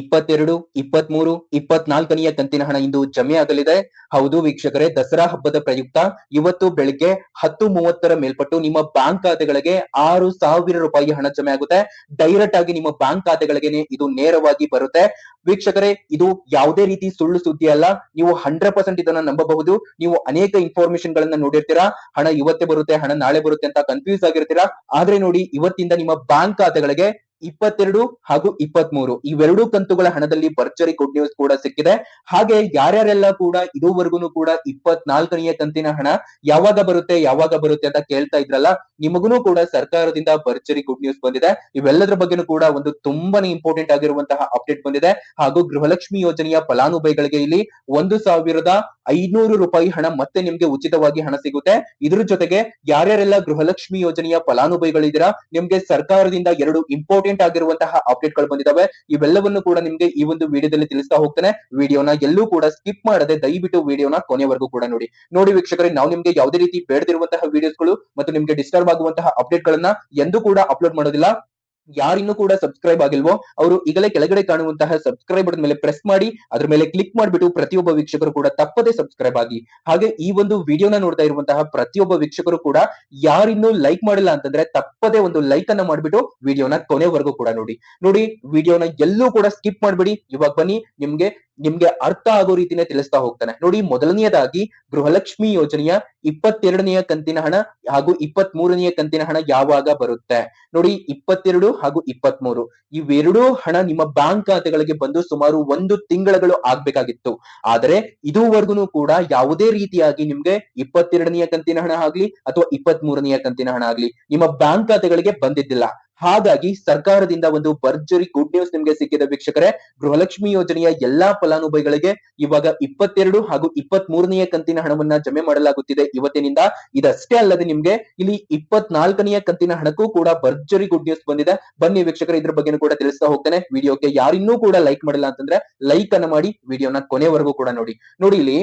ಇಪ್ಪತ್ತೆರಡು, ಇಪ್ಪತ್ಮೂರು, ಇಪ್ಪತ್ನಾಲ್ಕನೆಯ ಕಂತಿನ ಹಣ ಇಂದು ಜಮೆ ಆಗಲಿದೆ. ಹೌದು ವೀಕ್ಷಕರೇ, ದಸರಾ ಹಬ್ಬದ ಪ್ರಯುಕ್ತ ಇವತ್ತು ಬೆಳಿಗ್ಗೆ ಹತ್ತು ಮೂವತ್ತರ ಮೇಲ್ಪಟ್ಟು ನಿಮ್ಮ ಬ್ಯಾಂಕ್ ಖಾತೆಗಳಿಗೆ ಆರು ಸಾವಿರ ರೂಪಾಯಿ ಹಣ ಜಮೆ ಆಗುತ್ತೆ. ಡೈರೆಕ್ಟ್ ಆಗಿ ನಿಮ್ಮ ಬ್ಯಾಂಕ್ ಖಾತೆಗಳಿಗೆ ಇದು ನೇರವಾಗಿ ಬರುತ್ತೆ. ವೀಕ್ಷಕರೇ, ಇದು ಯಾವುದೇ ರೀತಿ ಸುಳ್ಳು ಸುದ್ದಿ ಅಲ್ಲ. ನೀವು ಹಂಡ್ರೆಡ್ ಪರ್ಸೆಂಟ್ ಇದನ್ನ ನಂಬಬಹುದು. ನೀವು ಅನೇಕ ಇನ್ಫಾರ್ಮೇಶನ್ ಗಳನ್ನ ನೋಡಿರ್ತೀರಾ. ಹಣ ಇವತ್ತೇ ಬರುತ್ತೆ, ಹಣ ನಾಳೆ ಬರುತ್ತೆ ಅಂತ ಕನ್ಫ್ಯೂಸ್ ಆಗಿರ್ತೀರಾ. ಆದ್ರೆ ನೋಡಿ, ಇವತ್ತಿಂದ ನಿಮ್ಮ ಬ್ಯಾಂಕ್ ಖಾತೆಗಳಿಗೆ ಇಪ್ಪತ್ತೆರಡು ಹಾಗೂ ಇಪ್ಪತ್ಮೂರು ಇವೆರಡು ಕಂತುಗಳ ಹಣದಲ್ಲಿ ಭರ್ಜರಿ ಗುಡ್ ನ್ಯೂಸ್ ಕೂಡ ಸಿಕ್ಕಿದೆ. ಹಾಗೆ ಯಾರ್ಯಾರೆಲ್ಲ ಕೂಡ ಇದುವರೆಗೂ ಕೂಡ ಇಪ್ಪತ್ನಾಲ್ಕನೆಯ ಕಂತಿನ ಹಣ ಯಾವಾಗ ಬರುತ್ತೆ ಯಾವಾಗ ಬರುತ್ತೆ ಅಂತ ಕೇಳ್ತಾ ಇದ್ರಲ್ಲ ನಿಮಗೂ ಕೂಡ ಸರ್ಕಾರದಿಂದ ಭರ್ಜರಿ ಗುಡ್ ನ್ಯೂಸ್ ಬಂದಿದೆ. ಇವೆಲ್ಲದರ ಬಗ್ಗೆನೂ ಕೂಡ ಒಂದು ತುಂಬಾನೇ ಇಂಪಾರ್ಟೆಂಟ್ ಆಗಿರುವಂತಹ ಅಪ್ಡೇಟ್ ಬಂದಿದೆ. ಹಾಗೂ ಗೃಹಲಕ್ಷ್ಮಿ ಯೋಜನೆಯ ಫಲಾನುಭವಿಗಳಿಗೆ ಇಲ್ಲಿ ಒಂದು ಸಾವಿರದ ಐನೂರು ರೂಪಾಯಿ ಹಣ ಮತ್ತೆ ನಿಮ್ಗೆ ಉಚಿತವಾಗಿ ಹಣ ಸಿಗುತ್ತೆ. ಇದ್ರ ಜೊತೆಗೆ ಯಾರ್ಯಾರೆಲ್ಲ ಗೃಹಲಕ್ಷ್ಮಿ ಯೋಜನೆಯ ಫಲಾನುಭವಿಗಳಿದ್ದೀರಾ, ನಿಮ್ಗೆ ಸರ್ಕಾರದಿಂದ ಎರಡು ಇಂಪಾರ್ಟೆಂಟ್ ಆಗಿರುವಂತಹ ಅಪ್ಡೇಟ್ಗಳು ಬಂದಿದಾವೆ. ಇವೆಲ್ಲವನ್ನು ಕೂಡ ನಿಮ್ಗೆ ಈ ಒಂದು ವಿಡಿಯೋದಲ್ಲಿ ತಿಳಿಸ್ತಾ ಹೋಗ್ತೇನೆ. ವಿಡಿಯೋನ ಎಲ್ಲೂ ಕೂಡ ಸ್ಕಿಪ್ ಮಾಡದೆ ದಯವಿಟ್ಟು ವಿಡಿಯೋನ ಕೊನೆವರೆಗೂ ಕೂಡ ನೋಡಿ. ನೋಡಿ ವೀಕ್ಷಕರೇ, ನಾವು ನಿಮ್ಗೆ ಯಾವುದೇ ರೀತಿ ಬೇಡದಿರುವಂತಹ ವಿಡಿಯೋಸ್ಗಳು ಮತ್ತು ನಿಮ್ಗೆ ಡಿಸ್ಟರ್ಬ್ ಆಗುವಂತಹ ಅಪ್ಡೇಟ್ ಗಳನ್ನ ಎಂದೂ ಕೂಡ ಅಪ್ಲೋಡ್ ಮಾಡೋದಿಲ್ಲ. ಯಾರಿನ್ನೂ ಕೂಡ ಸಬ್ಸ್ಕ್ರೈಬ್ ಆಗಿಲ್ವೋ, ಅವರು ಈಗಲೇ ಕೆಳಗಡೆ ಕಾಣುವಂತಹ ಸಬ್ಸ್ಕ್ರೈಬ್ ಬಟನ್ ಮೇಲೆ ಪ್ರೆಸ್ ಮಾಡಿ, ಅದ್ರ ಮೇಲೆ ಕ್ಲಿಕ್ ಮಾಡಿಬಿಟ್ಟು ಪ್ರತಿಯೊಬ್ಬ ವೀಕ್ಷಕರು ಕೂಡ ತಪ್ಪದೆ ಸಬ್ಸ್ಕ್ರೈಬ್ ಆಗಿ. ಹಾಗೆ ಈ ಒಂದು ವಿಡಿಯೋನ ನೋಡ್ತಾ ಇರುವಂತಹ ಪ್ರತಿಯೊಬ್ಬ ವೀಕ್ಷಕರು ಕೂಡ ಯಾರಿನ್ನೂ ಲೈಕ್ ಮಾಡಿಲ್ಲ ಅಂತಂದ್ರೆ ತಪ್ಪದೆ ಒಂದು ಲೈಕ್ ಅನ್ನ ಮಾಡಿಬಿಟ್ಟು ವಿಡಿಯೋನ ಕೊನೆವರೆಗೂ ಕೂಡ ನೋಡಿ. ನೋಡಿ ವಿಡಿಯೋನ ಎಲ್ಲೂ ಕೂಡ ಸ್ಕಿಪ್ ಮಾಡ್ಬಿಡಿ. ಇವಾಗ ಬನ್ನಿ, ನಿಮ್ಗೆ ನಿಮ್ಗೆ ಅರ್ಥ ಆಗೋ ರೀತಿನೇ ತಿಳಿಸ್ತಾ ಹೋಗ್ತಾನೆ. ನೋಡಿ, ಮೊದಲನೆಯದಾಗಿ ಗೃಹಲಕ್ಷ್ಮಿ ಯೋಜನೆಯ ಇಪ್ಪತ್ತೆರಡನೆಯ ಕಂತಿನ ಹಣ ಹಾಗೂ ಇಪ್ಪತ್ತ್ ಮೂರನೆಯ ಕಂತಿನ ಹಣ ಯಾವಾಗ ಬರುತ್ತೆ? ನೋಡಿ, ಇಪ್ಪತ್ತೆರಡು ಹಾಗೂ ಇಪ್ಪತ್ಮೂರು. ಇವೆರಡೂ ಹಣ ನಿಮ್ಮ ಬ್ಯಾಂಕ್ ಖಾತೆಗಳಿಗೆ ಬಂದು ಸುಮಾರು ಒಂದು ತಿಂಗಳುಗಳು ಆಗ್ಬೇಕಾಗಿತ್ತು. ಆದರೆ ಇದುವರೆಗೂ ಕೂಡ ಯಾವುದೇ ರೀತಿಯಾಗಿ ನಿಮ್ಗೆ ಇಪ್ಪತ್ತೆರಡನೆಯ ಕಂತಿನ ಹಣ ಆಗ್ಲಿ ಅಥವಾ ಇಪ್ಪತ್ತ್ ಮೂರನೆಯ ಕಂತಿನ ಹಣ ಆಗ್ಲಿ ನಿಮ್ಮ ಬ್ಯಾಂಕ್ ಖಾತೆಗಳಿಗೆ ಬಂದಿದ್ದಿಲ್ಲ. ಹಾಗಾಗಿ ಸರ್ಕಾರದಿಂದ ಒಂದು ಭರ್ಜರಿ ಗುಡ್ ನ್ಯೂಸ್ ನಿಮ್ಗೆ ಸಿಕ್ಕಿದೆ ವೀಕ್ಷಕರೇ. ಗೃಹಲಕ್ಷ್ಮಿ ಯೋಜನೆಯ ಎಲ್ಲಾ ಫಲಾನುಭವಿಗಳಿಗೆ ಇವಾಗ ಇಪ್ಪತ್ತೆರಡು ಹಾಗೂ ಇಪ್ಪತ್ತ್ ಮೂರನೆಯ ಕಂತಿನ ಹಣವನ್ನ ಜಮೆ ಮಾಡಲಾಗುತ್ತಿದೆ ಇವತ್ತಿನಿಂದ. ಇದಷ್ಟೇ ಅಲ್ಲದೆ ನಿಮ್ಗೆ ಇಲ್ಲಿ ಇಪ್ಪತ್ನಾಲ್ಕನೆಯ ಕಂತಿನ ಹಣಕ್ಕೂ ಕೂಡ ಭರ್ಜರಿ ಗುಡ್ ನ್ಯೂಸ್ ಬಂದಿದೆ. ಬನ್ನಿ ವೀಕ್ಷಕರ, ಇದ್ರ ಬಗ್ಗೆ ಕೂಡ ತಿಳಿಸ್ತಾ ಹೋಗ್ತೇನೆ. ವಿಡಿಯೋಕ್ಕೆ ಯಾರಿನ್ನೂ ಕೂಡ ಲೈಕ್ ಮಾಡಿಲ್ಲ ಅಂತಂದ್ರೆ ಲೈಕ್ ಅನ್ನ ಮಾಡಿ, ವಿಡಿಯೋನ ಕೊನೆವರೆಗೂ ಕೂಡ ನೋಡಿ. ನೋಡಿ ಇಲ್ಲಿ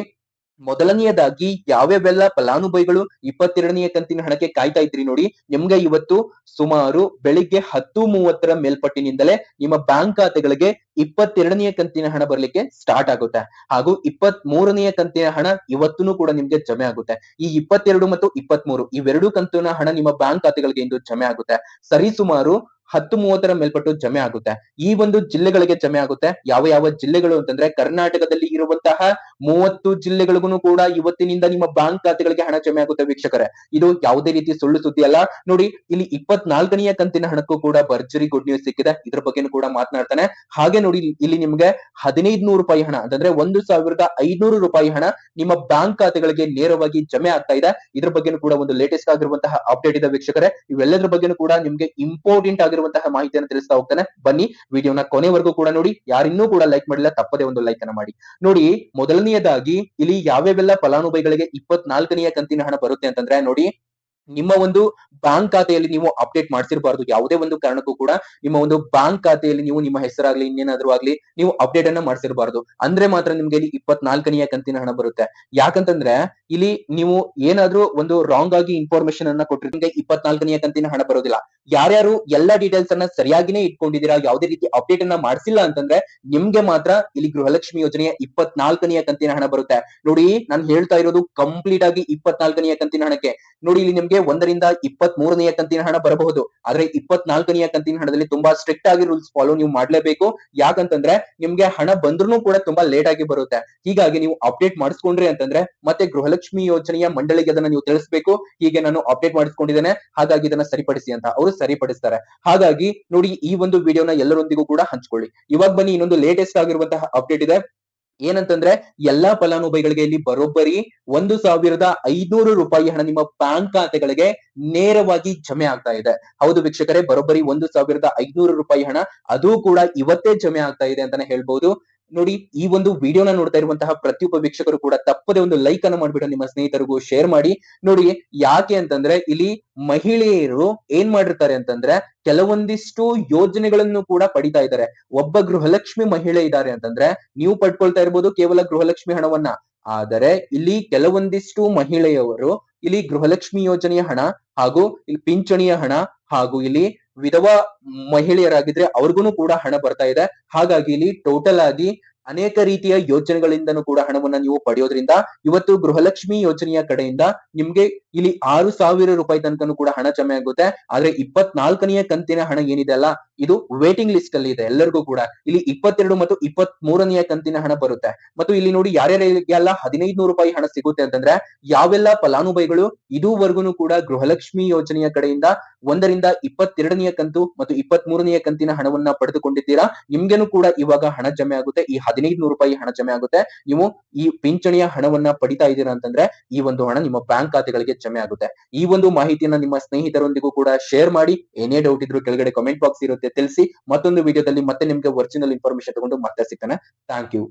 ಮೊದಲನೆಯದಾಗಿ ಯಾವ್ಯಾವೆಲ್ಲ ಫಲಾನುಭವಿಗಳು ಇಪ್ಪತ್ತೆರಡನೆಯ ಕಂತಿನ ಹಣಕ್ಕೆ ಕಾಯ್ತಾ ಇದ್ರಿ ನೋಡಿ, ನಿಮ್ಗೆ ಇವತ್ತು ಸುಮಾರು ಬೆಳಿಗ್ಗೆ ಹತ್ತು ಮೂವತ್ತರ ಮೇಲ್ಪಟ್ಟಿನಿಂದಲೇ ನಿಮ್ಮ ಬ್ಯಾಂಕ್ ಖಾತೆಗಳಿಗೆ ಇಪ್ಪತ್ತೆರಡನೆಯ ಕಂತಿನ ಹಣ ಬರ್ಲಿಕ್ಕೆ ಸ್ಟಾರ್ಟ್ ಆಗುತ್ತೆ. ಹಾಗೂ ಇಪ್ಪತ್ತ್ ಮೂರನೆಯ ಕಂತಿನ ಹಣ ಇವತ್ತೂ ಕೂಡ ನಿಮ್ಗೆ ಜಮೆ ಆಗುತ್ತೆ. ಈ ಇಪ್ಪತ್ತೆರಡು ಮತ್ತು ಇಪ್ಪತ್ತ್ ಮೂರು ಇವೆರಡು ಕಂತಿನ ಹಣ ನಿಮ್ಮ ಬ್ಯಾಂಕ್ ಖಾತೆಗಳಿಗೆ ಇಂದು ಜಮೆ ಆಗುತ್ತೆ. ಸರಿ ಸುಮಾರು ಹತ್ತು ಮೂವತ್ತರ ಮೇಲ್ಪಟ್ಟು ಜಮೆ ಆಗುತ್ತೆ. ಈ ಒಂದು ಜಿಲ್ಲೆಗಳಿಗೆ ಜಮೆ ಆಗುತ್ತೆ. ಯಾವ ಯಾವ ಜಿಲ್ಲೆಗಳು ಅಂತಂದ್ರೆ ಕರ್ನಾಟಕದಲ್ಲಿ ಇರುವಂತಹ ಮೂವತ್ತು ಜಿಲ್ಲೆಗಳಿಗೂ ಕೂಡ ಇವತ್ತಿನಿಂದ ನಿಮ್ಮ ಬ್ಯಾಂಕ್ ಖಾತೆಗಳಿಗೆ ಹಣ ಜಮೆ ಆಗುತ್ತೆ ವೀಕ್ಷಕರೇ. ಇದು ಯಾವುದೇ ರೀತಿ ಸುಳ್ಳು ಸುದ್ದಿ ಅಲ್ಲ. ನೋಡಿ, ಇಲ್ಲಿ ಇಪ್ಪತ್ನಾಲ್ಕನೆಯ ಕಂತಿನ ಹಣಕ್ಕೂ ಕೂಡ ಭರ್ಜರಿ ಗುಡ್ ನ್ಯೂಸ್ ಸಿಕ್ಕಿದೆ. ಇದ್ರ ಬಗ್ಗೆನೂ ಕೂಡ ಮಾತನಾಡ್ತಾನೆ. ಹಾಗೆ ನೋಡಿ, ಇಲ್ಲಿ ನಿಮ್ಗೆ ಹದಿನೈದು ನೂರು ರೂಪಾಯಿ ಹಣ ಅಂತಂದ್ರೆ ಒಂದು ಸಾವಿರದ ಐದ್ನೂರು ರೂಪಾಯಿ ಹಣ ನಿಮ್ಮ ಬ್ಯಾಂಕ್ ಖಾತೆಗಳಿಗೆ ನೇರವಾಗಿ ಜಮೆ ಆಗ್ತಾ ಇದೆ. ಇದ್ರ ಬಗ್ಗೆನೂ ಕೂಡ ಒಂದು ಲೇಟೆಸ್ಟ್ ಆಗಿರುವಂತಹ ಅಪ್ಡೇಟ್ ಇದೆ ವೀಕ್ಷಕರೇ. ಇವೆಲ್ಲದ್ರ ಬಗ್ಗೆನೂ ಕೂಡ ನಿಮ್ಗೆ ಇಂಪಾರ್ಟೆಂಟ್ ಆಗಿರುವಂತಹ ಮಾಹಿತಿಯನ್ನು ತಿಳಿಸ್ತಾ ಹೋಗ್ತಾನೆ. ಬನ್ನಿ ವಿಡಿಯೋನ ಕೊನೆವರೆಗೂ ಕೂಡ ನೋಡಿ. ಯಾರಿನ್ನೂ ಕೂಡ ಲೈಕ್ ಮಾಡಿಲ್ಲ, ತಪ್ಪದೇ ಒಂದು ಲೈಕ್ ಅನ್ನ ಮಾಡಿ. ನೋಡಿ, ಮೊದಲನೆಯದಾಗಿ ಇಲ್ಲಿ ಯಾವ್ಯಾವೆಲ್ಲ ಫಲಾನುಭವಿಗಳಿಗೆ ಇಪ್ಪತ್ನಾಲ್ಕನೆಯ ಕಂತಿನ ಹಣ ಬರುತ್ತೆ ಅಂತಂದ್ರೆ, ನೋಡಿ, ನಿಮ್ಮ ಒಂದು ಬ್ಯಾಂಕ್ ಖಾತೆಯಲ್ಲಿ ನೀವು ಅಪ್ಡೇಟ್ ಮಾಡ್ಸಿರ್ಬಾರ್ದು. ಯಾವುದೇ ಒಂದು ಕಾರಣಕ್ಕೂ ಕೂಡ ನಿಮ್ಮ ಒಂದು ಬ್ಯಾಂಕ್ ಖಾತೆಯಲ್ಲಿ ನೀವು ನಿಮ್ಮ ಹೆಸರಾಗ್ಲಿ, ಇನ್ನೇನಾದ್ರೂ ಆಗ್ಲಿ, ನೀವು ಅಪ್ಡೇಟ್ ಅನ್ನ ಮಾಡ್ಸಿರ್ಬಾರ್ದು. ಅಂದ್ರೆ ಮಾತ್ರ ನಿಮ್ಗೆ ಇಲ್ಲಿ ಇಪ್ಪತ್ನಾಲ್ಕನೆಯ ಕಂತಿನ ಹಣ ಬರುತ್ತೆ. ಯಾಕಂತಂದ್ರೆ, ಇಲ್ಲಿ ನೀವು ಏನಾದ್ರೂ ಒಂದು ರಾಂಗ್ ಆಗಿ ಇನ್ಫಾರ್ಮೇಶನ್ ಅನ್ನ ಕೊಟ್ಟಿರಿ ಇಪ್ಪತ್ನಾಲ್ಕನೆಯ ಕಂತಿನ ಹಣ ಬರೋದಿಲ್ಲ. ಯಾರ್ಯಾರು ಎಲ್ಲಾ ಡೀಟೇಲ್ಸ್ ಅನ್ನ ಸರಿಯಾಗಿನೇ ಇಟ್ಕೊಂಡಿದ್ದೀರಾ, ಯಾವುದೇ ರೀತಿ ಅಪ್ಡೇಟ್ ಅನ್ನ ಮಾಡ್ಸಿಲ್ಲ ಅಂತಂದ್ರೆ ನಿಮ್ಗೆ ಮಾತ್ರ ಇಲ್ಲಿ ಗೃಹಲಕ್ಷ್ಮಿ ಯೋಜನೆಯ ಇಪ್ಪತ್ನಾಲ್ಕನೆಯ ಕಂತಿನ ಹಣ ಬರುತ್ತೆ. ನೋಡಿ, ನಾನು ಹೇಳ್ತಾ ಇರೋದು ಕಂಪ್ಲೀಟ್ ಆಗಿ ಇಪ್ಪತ್ನಾಲ್ಕನೆಯ ಕಂತಿನ ಹಣಕ್ಕೆ. ನೋಡಿ, ಇಲ್ಲಿ ನಿಮ್ಗೆ ಒಂದರಿಂದ ಇಪ್ಪತ್ ಮೂರನೆಯ ಕಂತಿನ ಹಣ ಬರಬಹುದು. ಆದ್ರೆ ಇಪ್ಪತ್ನಾಲ್ಕನೆಯ ಕಂತಿನ ಹಣದಲ್ಲಿ ತುಂಬಾ ಸ್ಟ್ರಿಕ್ಟ್ ಆಗಿ ರೂಲ್ಸ್ ಫಾಲೋ ನೀವು ಮಾಡ್ಲೇಬೇಕು. ಯಾಕಂತಂದ್ರೆ ನಿಮ್ಗೆ ಹಣ ಬಂದ್ರೂ ಕೂಡ ತುಂಬಾ ಲೇಟ್ ಆಗಿ ಬರುತ್ತೆ. ಹೀಗಾಗಿ ನೀವು ಅಪ್ಡೇಟ್ ಮಾಡಿಸ್ಕೊಂಡ್ರಿ ಅಂತಂದ್ರೆ ಮತ್ತೆ ಗೃಹಲಕ್ಷ್ಮಿ ಯೋಜನೆಯ ಮಂಡಳಿಗೆ ಅದನ್ನ ನೀವು ತಿಳಿಸಬೇಕು. ಹೀಗೆ ನಾನು ಅಪ್ಡೇಟ್ ಮಾಡಿಸ್ಕೊಂಡಿದ್ದೇನೆ. ಹಾಗಾಗಿ ಇದನ್ನ ಸರಿಪಡಿಸಿ ಅಂತ. ಅವರು ಸರಿಪಡಿಸ್ತಾರೆ. ಹಾಗಾಗಿ ನೋಡಿ ಈ ಒಂದು ವಿಡಿಯೋನ ಎಲ್ಲರೊಂದಿಗೂ ಕೂಡ ಹಂಚ್ಕೊಳ್ಳಿ. ಇವಾಗ ಬನ್ನಿ ಇನ್ನೊಂದು ಲೇಟೆಸ್ಟ್ ಆಗಿರುವಂತಹ ಅಪ್ಡೇಟ್ ಇದೆ. ಏನಂತಂದ್ರೆ ಎಲ್ಲಾ ಫಲಾನುಭವಿಗಳಿಗೆ ಇಲ್ಲಿ ಬರೋಬ್ಬರಿ ಒಂದು ಸಾವಿರದ ಐದ್ನೂರು ರೂಪಾಯಿ ಹಣ ನಿಮ್ಮ ಬ್ಯಾಂಕ್ ಖಾತೆಗಳಿಗೆ ನೇರವಾಗಿ ಜಮೆ ಆಗ್ತಾ ಇದೆ. ಹೌದು ವೀಕ್ಷಕರೇ, ಬರೋಬ್ಬರಿ ಒಂದು ಸಾವಿರದ ಐದ್ನೂರು ರೂಪಾಯಿ ಹಣ, ಅದು ಕೂಡ ಇವತ್ತೇ ಜಮೆ ಆಗ್ತಾ ಇದೆ ಅಂತಾನೆ ಹೇಳ್ಬಹುದು ನೋಡಿ, ಈ ಒಂದು ವಿಡಿಯೋನ ನೋಡ್ತಾ ಇರುವಂತಹ ಪ್ರತಿಯೊಬ್ಬ ವೀಕ್ಷಕರು ಕೂಡ ತಪ್ಪದೆ ಒಂದು ಲೈಕ್ ಅನ್ನು ಮಾಡ್ಬಿಟ್ಟು ನಿಮ್ಮ ಸ್ನೇಹಿತರಿಗೂ ಶೇರ್ ಮಾಡಿ. ನೋಡಿ, ಯಾಕೆ ಅಂತಂದ್ರೆ ಇಲ್ಲಿ ಮಹಿಳೆಯರು ಏನ್ ಮಾಡಿರ್ತಾರೆ ಅಂತಂದ್ರೆ ಕೆಲವೊಂದಿಷ್ಟು ಯೋಜನೆಗಳನ್ನು ಕೂಡ ಪಡಿತಾ ಇದ್ದಾರೆ. ಒಬ್ಬ ಗೃಹಲಕ್ಷ್ಮಿ ಮಹಿಳೆ ಇದ್ದಾರೆ ಅಂತಂದ್ರೆ ನೀವು ಪಡ್ಕೊಳ್ತಾ ಇರ್ಬೋದು ಕೇವಲ ಗೃಹಲಕ್ಷ್ಮಿ ಹಣವನ್ನ. ಆದರೆ ಇಲ್ಲಿ ಕೆಲವೊಂದಿಷ್ಟು ಮಹಿಳೆಯವರು ಇಲ್ಲಿ ಗೃಹಲಕ್ಷ್ಮಿ ಯೋಜನೆಯ ಹಣ ಹಾಗೂ ಇಲ್ಲಿ ಪಿಂಚಣಿಯ ಹಣ ಹಾಗೂ ಇಲ್ಲಿ ವಿಧವಾ ಮಹಿಳೆಯರಾಗಿದ್ರೆ ಅವ್ರಿಗೂ ಕೂಡ ಹಣ ಬರ್ತಾ ಇದೆ. ಹಾಗಾಗಿ ಇಲ್ಲಿ ಟೋಟಲ್ ಆಗಿ ಅನೇಕ ರೀತಿಯ ಯೋಜನೆಗಳಿಂದನೂ ಕೂಡ ಹಣವನ್ನ ನೀವು ಪಡೆಯೋದ್ರಿಂದ ಇವತ್ತು ಗೃಹಲಕ್ಷ್ಮಿ ಯೋಜನೆಯ ಕಡೆಯಿಂದ ನಿಮ್ಗೆ ಇಲ್ಲಿ ಆರು ಸಾವಿರ ರೂಪಾಯಿ ತನಕನೂ ಕೂಡ ಹಣ ಜಮೆ ಆಗುತ್ತೆ. ಆದ್ರೆ ಇಪ್ಪತ್ನಾಲ್ಕನೆಯ ಕಂತಿನ ಹಣ ಏನಿದೆ ಅಲ್ಲ, ಇದು ವೇಟಿಂಗ್ ಲಿಸ್ಟ್ ಅಲ್ಲಿ ಇದೆ ಎಲ್ಲರಿಗೂ ಕೂಡ. ಇಲ್ಲಿ ಇಪ್ಪತ್ತೆರಡು ಮತ್ತು ಇಪ್ಪತ್ತ್ ಮೂರನೆಯ ಕಂತಿನ ಹಣ ಬರುತ್ತೆ. ಮತ್ತು ಇಲ್ಲಿ ನೋಡಿ ಯಾರ್ಯಾರಿಗೆಲ್ಲ ಹದಿನೈದು ನೂರು ರೂಪಾಯಿ ಹಣ ಸಿಗುತ್ತೆ ಅಂತಂದ್ರೆ ಯಾವೆಲ್ಲ ಫಲಾನುಭವಿಗಳು, ಇದುವರೆಗೂ ಕೂಡ ಗೃಹಲಕ್ಷ್ಮಿ ಯೋಜನೆಯ ಕಡೆಯಿಂದ ಒಂದರಿಂದ ಇಪ್ಪತ್ತೆರಡನೆಯ ಕಂತು ಮತ್ತು ಇಪ್ಪತ್ತ್ ಮೂರನೆಯ ಕಂತಿನ ಹಣವನ್ನ ಪಡೆದುಕೊಂಡಿದ್ದೀರಾ, ನಿಮ್ಗೆನು ಕೂಡ ಇವಾಗ ಹಣ ಜಮೆ ಆಗುತ್ತೆ. ಈ ಹದಿನೈದು ನೂರು ರೂಪಾಯಿ ಹಣ ಜಮೆ ಆಗುತ್ತೆ. ನೀವು ಈ ಪಿಂಚಣಿಯ ಹಣವನ್ನ ಪಡಿತಾ ಇದ್ದೀರಾ ಅಂತಂದ್ರೆ ಈ ಒಂದು ಹಣ ನಿಮ್ಮ ಬ್ಯಾಂಕ್ ಖಾತೆಗಳಿಗೆ ಜಮೆ ಆಗುತ್ತೆ. ಈ ಒಂದು ಮಾಹಿತಿಯನ್ನ ನಿಮ್ಮ ಸ್ನೇಹಿತರೊಂದಿಗೂ ಕೂಡ ಶೇರ್ ಮಾಡಿ. ಏನೇ ಡೌಟ್ ಇದ್ರು ಕೆಳಗಡೆ ಕಮೆಂಟ್ ಬಾಕ್ಸ್ ಇರುತ್ತೆ. ತಿಳಿಸಿ. ಮತ್ತೊಂದು ವಿಡಿಯೋದಲ್ಲಿ ಮತ್ತೆ ನಿಮ್ಗೆ ಒರಿಜಿನಲ್ ಇನ್ಫಾರ್ಮೇಶನ್ ತಗೊಂಡು ಮತ್ತೆ ಸಿಗ್ತಾನೆ. Thank you